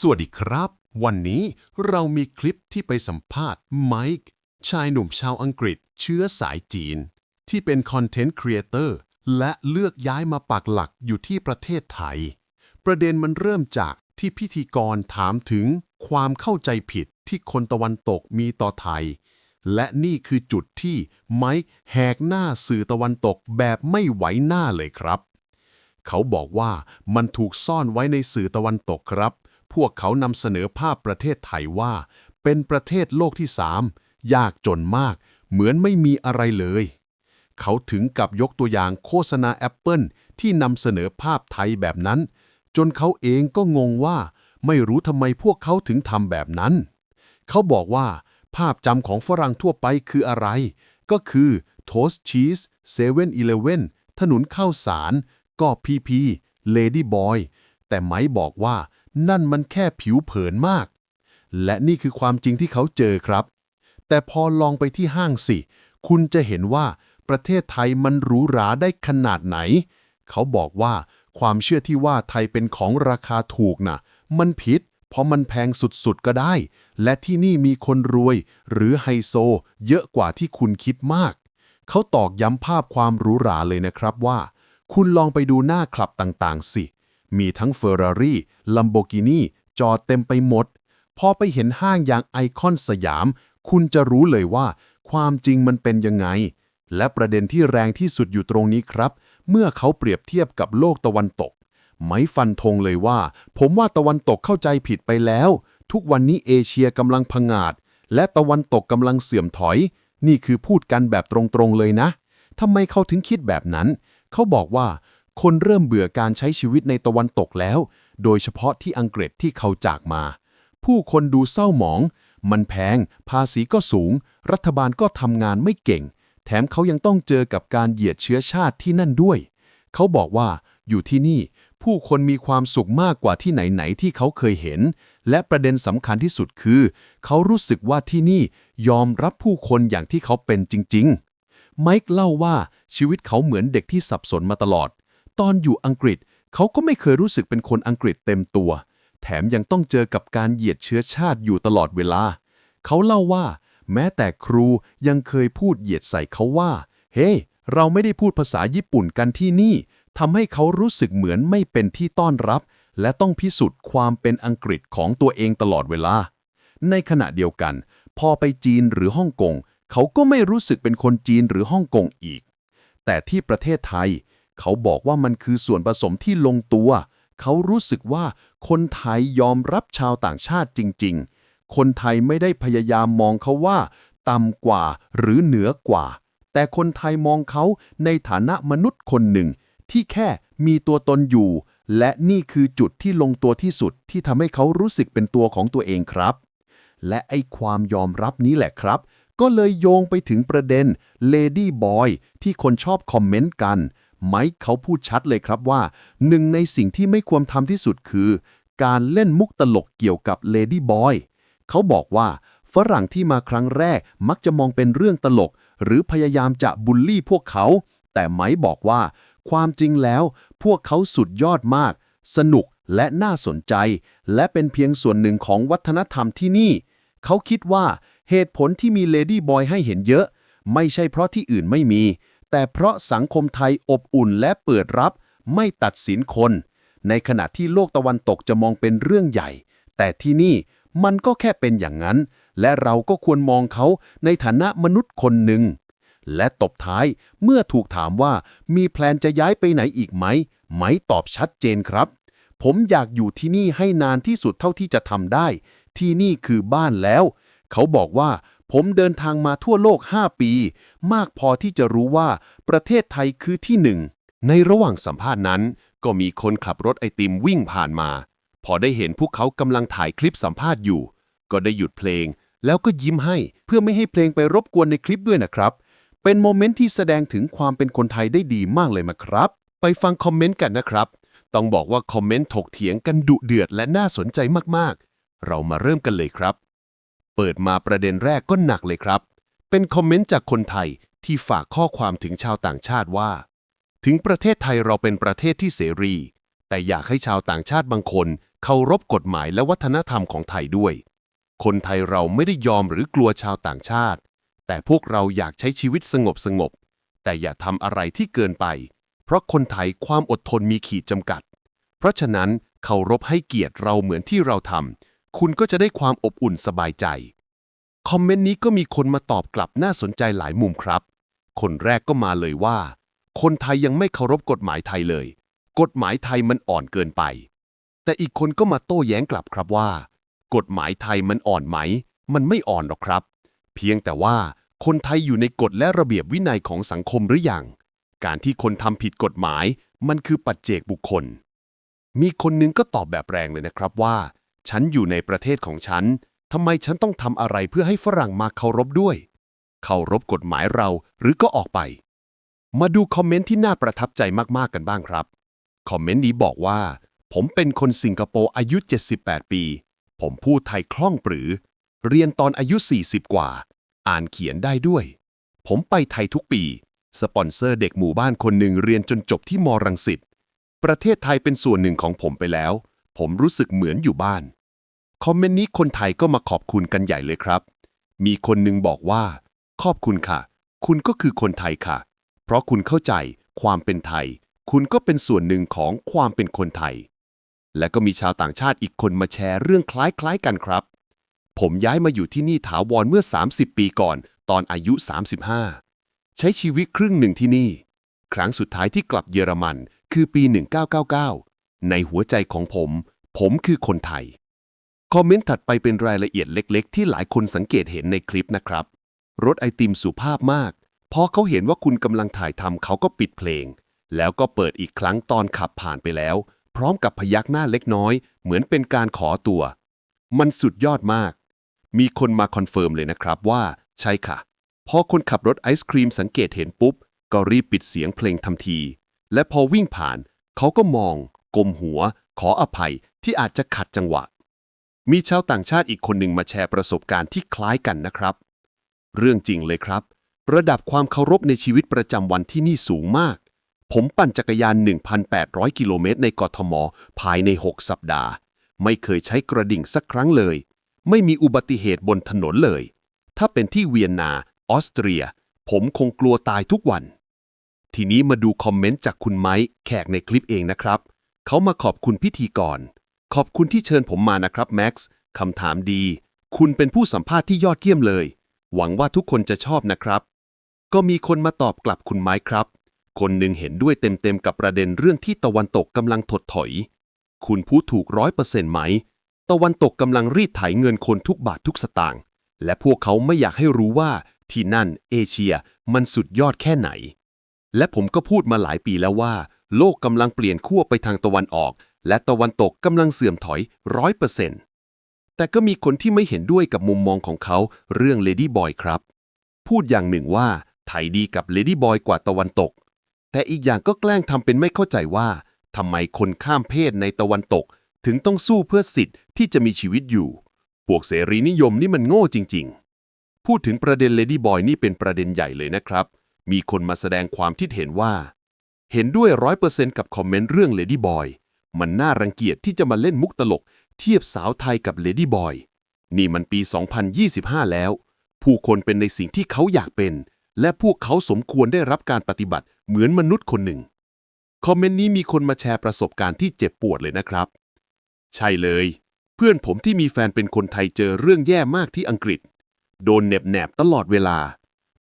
สวัสดีครับ วันนี้เรามีคลิปที่ไปสัมภาษณ์ไมค์ชายหนุ่มชาวอังกฤษเชื้อสายจีน ที่เป็นคอนเทนต์ครีเอเตอร์และเลือกย้ายมาปักหลักอยู่ที่ประเทศไทย ประเด็นมันเริ่มจากที่พิธีกรถามถึงความเข้าใจผิดที่คนตะวันตกมีต่อไทย และนี่คือจุดที่ไมค์แหกหน้าสื่อตะวันตกแบบไม่ไหวหน้าเลยครับ เขาบอกว่ามันถูกซ่อนไว้ในสื่อตะวันตกครับ พวกเขานำเสนอภาพประเทศไทยว่า เป็นประเทศโลกที่สามยากจนมาก เหมือนไม่มีอะไรเลย เขาถึงกับยกตัวอย่างโฆษณาแอปเปิลที่นำเสนอภาพไทยแบบนั้น จนเขาเองก็งงว่า ไม่รู้ทำไมพวกเขาถึงทำแบบนั้น เขาบอกว่า ภาพจำของฝรั่งทั่วไปคืออะไร ก็คือโทสชีสเซเว่นอีเลเว่นถนนข้าวสารก็พีพีเลดี้บอยแต่ไม้บอกว่า นั่นมันแค่ผิวเผินมาก และนี่คือความจริงที่เขาเจอครับ แต่พอลองไปที่ห้างสิ คุณจะเห็นว่าประเทศไทยมันหรูหราได้ขนาดไหน เขาบอกว่าความเชื่อที่ว่าไทยเป็นของราคาถูกน่ะ มันผิด เพราะมันแพงสุดๆก็ได้ และที่นี่มีคนรวย หรือไฮโซ เยอะกว่าที่คุณคิดมาก เขาตอกย้ำภาพความหรูหราเลยนะครับว่า คุณลองไปดูหน้าคลับต่างๆ สิ มีทั้งเฟอร์รารี่ลัมโบกินีจอดเต็มไปหมด พอไปเห็นห้างอย่างไอคอนสยาม คุณจะรู้เลยว่า ความจริงมันเป็นยังไง และประเด็นที่แรงที่สุดอยู่ตรงนี้ครับ เมื่อเขาเปรียบเทียบกับโลกตะวันตก ไม่ฟันธงเลยว่า ผมว่าตะวันตกเข้าใจผิดไปแล้ว ทุกวันนี้เอเชียกำลังพงาดและตะวันตกกำลังเสื่อมถอย นี่คือพูดกันแบบตรงๆเลยนะทำไมเขาถึงคิดแบบนั้น เขาบอกว่า คนเริ่มเบื่อการใช้ชีวิตในตะวันตกแล้ว โดยเฉพาะที่อังกฤษที่เขาจากมา ผู้คนดูเศร้าหมอง มันแพง ภาษีก็สูง รัฐบาลก็ทำงานไม่เก่ง แถมเขายังต้องเจอกับการเหยียดเชื้อชาติที่นั่นด้วย เขาบอกว่าอยู่ที่นี่ ผู้คนมีความสุขมากกว่าที่ไหนๆที่เขาเคยเห็น และประเด็นสำคัญที่สุดคือ เขารู้สึกว่าที่นี่ยอมรับผู้คนอย่างที่เขาเป็นจริง ๆ ไมค์เล่าว่าชีวิตเขาเหมือนเด็กที่สับสนมาตลอด ตอนอยู่อังกฤษ เขาก็ไม่เคยรู้สึกเป็นคนอังกฤษเต็มตัว แถมยังต้องเจอกับการเหยียดเชื้อชาติอยู่ตลอดเวลา เขาเล่าว่า แม้แต่ครูยังเคยพูดเหยียดใส่เขาว่า เฮ้เราไม่ได้พูดภาษาญี่ปุ่นกันที่นี่ทำให้เขารู้สึกเหมือนไม่เป็นที่ต้อนรับ และต้องพิสูจน์ความเป็นอังกฤษของตัวเองตลอดเวลา ในขณะเดียวกัน พอไปจีนหรือฮ่องกง เขาก็ไม่รู้สึกเป็นคนจีนหรือฮ่องกงอีก แต่ที่ประเทศไทย เขาบอกว่ามันคือส่วนผสมที่ลงตัว เขารู้สึกว่าคนไทยยอมรับชาวต่างชาติจริง ๆ คนไทยไม่ได้พยายามมองเขาว่า ต่ำกว่าหรือเหนือกว่า แต่คนไทยมองเขาในฐานะมนุษย์คนหนึ่ง ที่แค่มีตัวตนอยู่ และนี่คือจุดที่ลงตัวที่สุดที่ทำให้เขารู้สึกเป็นตัวของตัวเองครับ และไอ้ความยอมรับนี้แหละครับก็เลยโยงไปถึงประเด็น Lady Boy ที่คนชอบคอมเมนต์กัน ไมค์เขาพูดชัดเลยครับว่า หนึ่งในสิ่งที่ไม่ควรทำที่สุดคือ การเล่นมุกตลกเกี่ยวกับ Lady Boy เขาบอกว่า ฝรั่งที่มาครั้งแรกมักจะมองเป็นเรื่องตลก หรือพยายามจะบูลลี่พวกเขา แต่ไมค์บอกว่า ความจริงแล้ว พวกเขาสุดยอดมาก สนุกและน่าสนใจ และเป็นเพียงส่วนหนึ่งของวัฒนธรรมที่นี่ เขาคิดว่าเหตุผลที่มีเลดี้บอยให้เห็นเยอะ ไม่ใช่เพราะที่อื่นไม่มี แต่เพราะสังคมไทยอบอุ่นและเปิดรับไม่ตัดสินคน ในขณะที่โลกตะวันตกจะมองเป็นเรื่องใหญ่ แต่ที่นี่มันก็แค่เป็นอย่างนั้น และเราก็ควรมองเขาในฐานะมนุษย์คนหนึ่ง และตบท้ายเมื่อถูกถามว่ามีแพลนจะย้ายไปไหนอีกไหม ไหมตอบชัดเจนครับ ผมอยากอยู่ที่นี่ให้นานที่สุดเท่าที่จะทำได้ ที่นี่คือบ้านแล้ว เขาบอกว่า ผมเดินทางมาทั่วโลก 5 ปี มากพอที่จะรู้ว่าประเทศไทยคือที่หนึ่ง ในระหว่างสัมภาษณ์นั้น ก็มีคนขับรถไอติมวิ่งผ่านมา พอได้เห็นพวกเขากำลังถ่ายคลิปสัมภาษณ์อยู่ ก็ได้หยุดเพลง แล้วก็ยิ้มให้เพื่อไม่ให้เพลงไปรบกวนในคลิปด้วยนะครับ เป็นโมเมนต์ที่แสดงถึงความเป็นคนไทยได้ดีมากเลยนะครับ ไปฟังคอมเมนต์กันนะครับ ต้องบอกว่าคอมเมนต์ถกเถียงกันดุเดือดและน่าสนใจมากๆ เรามาเริ่มกันเลยครับ เปิดมาประเด็นแรกก็หนักเลยครับ เป็นคอมเมนต์จากคนไทยที่ฝากข้อความถึงชาวต่างชาติว่า ถึงประเทศไทยเราเป็นประเทศที่เสรี แต่อยากให้ชาวต่างชาติบางคนเคารพกฎหมายและวัฒนธรรมของไทยด้วย คนไทยเราไม่ได้ยอมหรือกลัวชาวต่างชาติ แต่พวกเราอยากใช้ชีวิตสงบสงบ แต่อย่าทำอะไรที่เกินไป เพราะคนไทยความอดทนมีขีดจำกัด เพราะฉะนั้นเคารพให้เกียรติเราเหมือนที่เราทำ คุณก็จะได้ความอบอุ่นสบายใจ คอมเมนต์นี้ก็มีคนมาตอบกลับน่าสนใจหลายมุมครับ คนแรกก็มาเลยว่า คนไทยยังไม่เคารพกฎหมายไทยเลย กฎหมายไทยมันอ่อนเกินไป แต่อีกคนก็มาโต้แย้งกลับครับว่า กฎหมายไทยมันอ่อนไหม มันไม่อ่อนหรอกครับ เพียงแต่ว่าคนไทยอยู่ในกฎและระเบียบวินัยของสังคมหรือยัง การที่คนทำผิดกฎหมาย มันคือปัจเจกบุคคล มีคนหนึงก็ตอบแบบแรงเลยนะครับว่า ฉันอยู่ในประเทศของฉัน ทำไมฉันต้องทำอะไรเพื่อให้ฝรั่งมาเคารพด้วย เคารพกฎหมายเราหรือก็ออกไป มาดูคอมเมนต์ที่น่าประทับใจมาก ๆ กันบ้างครับ คอมเมนต์นี้บอกว่า ผมเป็นคนสิงคโปร์อายุ 78 ปี ผมพูดไทยคล่องปรือ เรียนตอนอายุ 40 กว่า อ่านเขียนได้ด้วย ผมไปไทยทุกปี สปอนเซอร์เด็กหมู่บ้านคนหนึ่งเรียนจนจบที่มรังสิต ประเทศไทยเป็นส่วนหนึ่งของผมไปแล้ว ผมรู้สึกเหมือนอยู่บ้าน คอมเมนต์นี้คนไทยก็มาขอบคุณกันใหญ่เลยครับ มีคนหนึ่งบอกว่า ขอบคุณค่ะ คุณก็คือคนไทยค่ะ เพราะคุณเข้าใจความเป็นไทย คุณก็เป็นส่วนหนึ่งของความเป็นคนไทย และก็มีชาวต่างชาติอีกคนมาแชร์เรื่องคล้ายๆกันครับ ผมย้ายมาอยู่ที่นี่ถาวรเมื่อ 30 ปีก่อน ตอนอายุ 35 ใช้ชีวิตครึ่งหนึ่งที่นี่ ครั้งสุดท้ายที่กลับเยอรมันคือปี 1999 ในหัวใจของผม ผมคือคนไทย คอมเมนต์ถัดไปเป็นรายละเอียดเล็ก ๆ ที่หลายคนสังเกตเห็นในคลิปนะครับ รถไอติมสุภาพมากพอเขาเห็นว่าคุณกำลังถ่ายทำเขาก็ปิดเพลง แล้วก็เปิดอีกครั้งตอนขับผ่านไปแล้ว พร้อมกับพยักหน้าเล็กน้อย เหมือนเป็นการขอตัว มันสุดยอดมาก มีคนมาคอนเฟิร์มเลยนะครับว่า ใช่ค่ะ พอคนขับรถไอศครีมสังเกตเห็นปุ๊บ ก็รีบปิดเสียงเพลงทันที และพอวิ่งผ่าน เขาก็มอง กลมหัว ขออภัยที่อาจจะขัดจังหวะ มีชาวต่างชาติอีกคนหนึ่งมาแชร์ประสบการณ์ที่คล้ายกันนะครับ เรื่องจริงเลยครับ ระดับความเคารพในชีวิตประจำวันที่นี่สูงมาก ผมปั่นจักรยาน 1,800 กิโลเมตรในกทม ภายใน 6 สัปดาห์ ไม่เคยใช้กระดิ่งสักครั้งเลย ไม่มีอุบัติเหตุบนถนนเลย ถ้าเป็นที่เวียนนา ออสเตรีย ผมคงกลัวตายทุกวันทีนี้มาดูคอมเมนต์จากคุณไม้แขกในคลิปเองนะครับ เขามาขอบคุณพิธีกร ขอบคุณที่เชิญผมมานะครับแม็กซ์คำถามดี คุณเป็นผู้สัมภาษณ์ที่ยอดเยี่ยมเลย หวังว่าทุกคนจะชอบนะครับ ก็มีคนมาตอบกลับคุณไม้ครับ คนหนึ่งเห็นด้วยเต็มๆกับประเด็นเรื่องที่ตะวันตกกำลังถดถอย คุณพูดถูกร้อยเปอร์เซ็นต์ไหม ตะวันตกกำลังรีดไถเงินคนทุกบาททุกสตางค์ และพวกเขาไม่อยากให้รู้ว่าที่นั่นเอเชียมันสุดยอดแค่ไหน และผมก็พูดมาหลายปีแล้วว่า โลกกำลังเปลี่ยนขั้วไปทางตะวันออก และตะวันตกกำลังเสื่อมถอยร้อยเปอร์เซ็นต์แต่ก็มีคนที่ไม่เห็นด้วยกับมุมมองของเขาเรื่องเลดี้บอยครับ พูดอย่างหนึ่งว่าไทยดีกับเลดี้บอยกว่าตะวันตก แต่อีกอย่างก็แกล้งทำเป็นไม่เข้าใจว่าทำไมคนข้ามเพศในตะวันตก ถึงต้องสู้เพื่อสิทธิ์ที่จะมีชีวิตอยู่ พวกเสรีนิยมนี่มันโง่จริง ๆ พูดถึงประเด็นเลดี้บอยนี่เป็นประเด็นใหญ่เลยนะครับ มีคนมาแสดงความคิดเห็นว่า เห็นด้วยร้อยเปอร์เซนต์กับคอมเมนต์เรื่องเลดี้บอยมันน่ารังเกียจที่จะมาเล่นมุกตลก เทียบสาวไทยกับเลดี้บอยนี่มันปี 2025 แล้ว ผู้คนเป็นในสิ่งที่เขาอยากเป็น และพวกเขาสมควรได้รับการปฏิบัติเหมือนมนุษย์คนหนึ่ง คอมเมนต์นี้มีคนมาแชร์ประสบการณ์ที่เจ็บปวดเลยนะครับ ใช่เลย เพื่อนผมที่มีแฟนเป็นคนไทยเจอเรื่องแย่มากที่อังกฤษ โดนเหน็บแหนบตลอดเวลา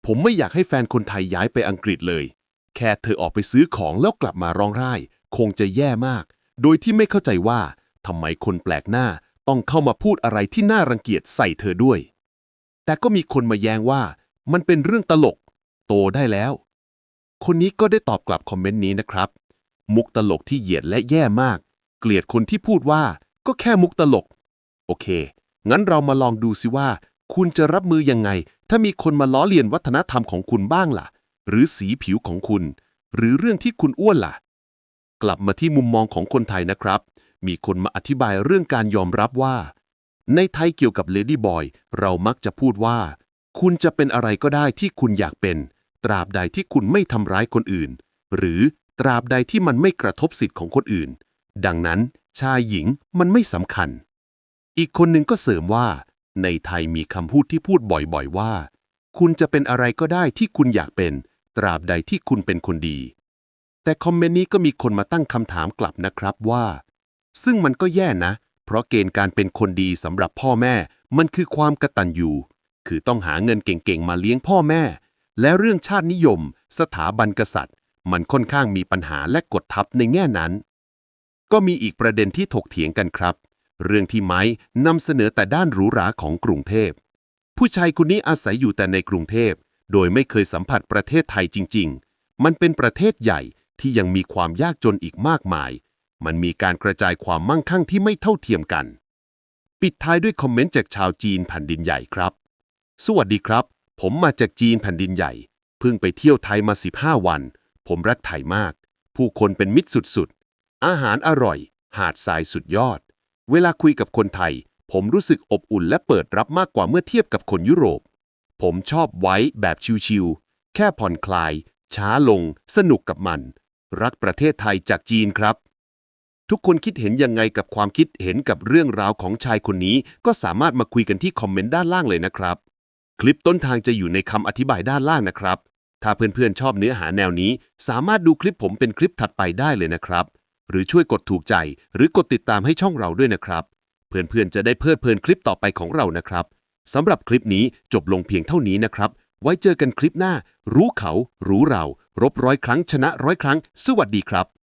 ผมไม่อยากให้แฟนคนไทยย้ายไปอังกฤษเลย แค่เธอออกไปซื้อของแล้วกลับมาร้องไห้ คงจะแย่มาก โดยที่ไม่เข้าใจว่าทำไมคนแปลกหน้าต้องเข้ามาพูดอะไรที่น่ารังเกียจใส่เธอด้วย แต่ก็มีคนมาแย้งว่า มันเป็นเรื่องตลก โตได้แล้ว คนนี้ก็ได้ตอบกลับคอมเมนต์นี้นะครับ มุกตลกที่เหยียดและแย่มาก เกลียดคนที่พูดว่าก็แค่มุกตลก โอเค งั้นเรามาลองดูสิว่า คุณจะรับมือยังไง ถ้ามีคนมาล้อเลียนวัฒนธรรมของคุณบ้างล่ะ หรือสีผิวของคุณ หรือเรื่องที่คุณอ้วนล่ะ กลับมาที่มุมมองของคนไทยนะครับ มีคนมาอธิบายเรื่องการยอมรับว่า ในไทยเกี่ยวกับเลดี้บอยเรามักจะพูดว่า คุณจะเป็นอะไรก็ได้ที่คุณอยากเป็น ตราบใดที่คุณไม่ทำร้ายคนอื่น หรือตราบใดที่มันไม่กระทบสิทธิ์ของคนอื่น ดังนั้นชายหญิงมันไม่สำคัญ อีกคนหนึ่งก็เสริมว่า ในไทยมีคำพูดที่พูดบ่อยๆว่า คุณจะเป็นอะไรก็ได้ที่คุณอยากเป็น ตราบใดที่คุณเป็นคนดี แต่คอมเมนต์นี้ก็มีคนมาตั้งคำถามกลับนะครับว่า ซึ่งมันก็แย่นะ เพราะเกณฑ์การเป็นคนดีสำหรับพ่อแม่ มันคือความกระตัญญูคือต้องหาเงินเก่งๆ มาเลี้ยงพ่อแม่ และเรื่องชาตินิยม สถาบันกษัตริย์ มันค่อนข้างมีปัญหาและกดทับในแง่นั้น ก็มีอีกประเด็นที่ถกเถียงกันครับ เรื่องที่ไม้นำเสนอแต่ด้านหรูหราของกรุงเทพผู้ชายคนนี้อาศัยอยู่แต่ในกรุงเทพ โดยไม่เคยสัมผัสประเทศไทยจริง ๆ มันเป็นประเทศใหญ่ที่ยังมีความยากจนอีกมากมาย มันมีการกระจายความมั่งคั่งที่ไม่เท่าเทียมกัน ปิดท้ายด้วยคอมเมนต์จากชาวจีนแผ่นดินใหญ่ครับ สวัสดีครับ ผมมาจากจีนแผ่นดินใหญ่ เพิ่งไปเที่ยวไทยมา 15 วัน ผมรักไทยมาก ผู้คนเป็นมิตรสุดๆ อาหารอร่อย หาดทรายสุดยอด เวลาคุยกับคนไทย ผมรู้สึกอบอุ่นและเปิดรับมากกว่าเมื่อเทียบกับคนยุโรป ผมชอบไว้แบบชิวๆ แค่ผ่อนคลาย ช้าลง สนุกกับมัน รักประเทศไทยจากจีนครับ ทุกคนคิดเห็นยังไงกับความคิดเห็นกับเรื่องราวของชายคนนี้ ก็สามารถมาคุยกันที่คอมเมนต์ด้านล่างเลยนะครับ คลิปต้นทางจะอยู่ในคำอธิบายด้านล่างนะครับ ถ้าเพื่อนๆชอบเนื้อหาแนวนี้ สามารถดูคลิปผมเป็นคลิปถัดไปได้เลยนะครับ หรือช่วยกดถูกใจ หรือกดติดตามให้ช่องเราด้วยนะครับ เพื่อนๆจะได้เพลิดเพลินคลิปต่อไปของเรานะครับ สำหรับคลิปนี้จบลงเพียงเท่านี้นะครับ ไว้เจอกันคลิปหน้า รู้เขา รู้เรา รบร้อยครั้งชนะร้อยครั้ง สวัสดีครับ